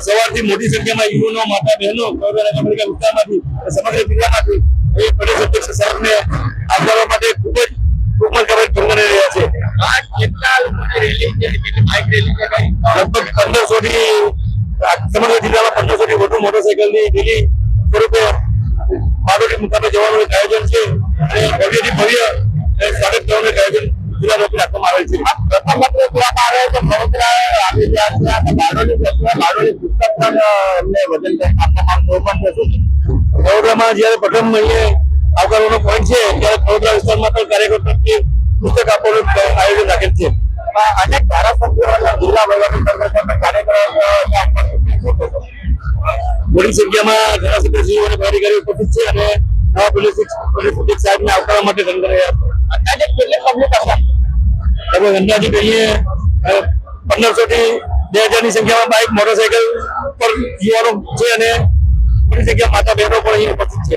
સવારથી મોટી સંખ્યામાં યુવાનો માતા બહેનો સમગ્ર જિલ્લામાંથી એ પ્રદેશ અધ્યક્ષ સાહેબને આવકારવા માટે ખૂબ જ કોમલ કવચ ભંગને રહ્યા છે કેટલા લોકોની રેલી છે? બાઇક રેલી છે લગભગ પંદરસો થી સમગ્ર જિલ્લામાં પંદરસો થી વધુ મોટરસાયકલની રેલી સ્વરૂપે બારડોલી મુકામે જવાનું એક આયોજન છે. અને ભવ્યથી ભવ્ય સ્વાગત કરવાનું એક આયોજન જિલ્લા તરફથી રાખવામાં આવેલ છે. પ્રથમ પત્ર કહેવામાં આવે છે. વડોદરા આવી રહ્યા છે. અને બારડોલી બારડોલી પુસ્તક પણ અમને વજન આપવામાં પણ થશે વડોદરામાં જયારે પ્રથમ મહિને આવકારવાનો પોઈન્ટ છે અનેક ધારાસભ્યો જિલ્લા વહીવટી મોટી સંખ્યામાં ધારાસભ્યશ્રીઓ અને પદાધિકારીઓ ઉપસ્થિત છે અને નવા પોલીસ પોલીસ સાહેબને આવકારવા માટે રંગ રહ્યા અંદાજે કેટલી પબ્લિક હશે લગભગ અંદાજે કહીએ પંદરસો થી બે હજારની સંખ્યામાં બાઇક મોટરસાયકલ પર યુવાનો છે અને મોટી સંખ્યા માતા બહેનો પણ અહીં ઉપસ્થિત છે.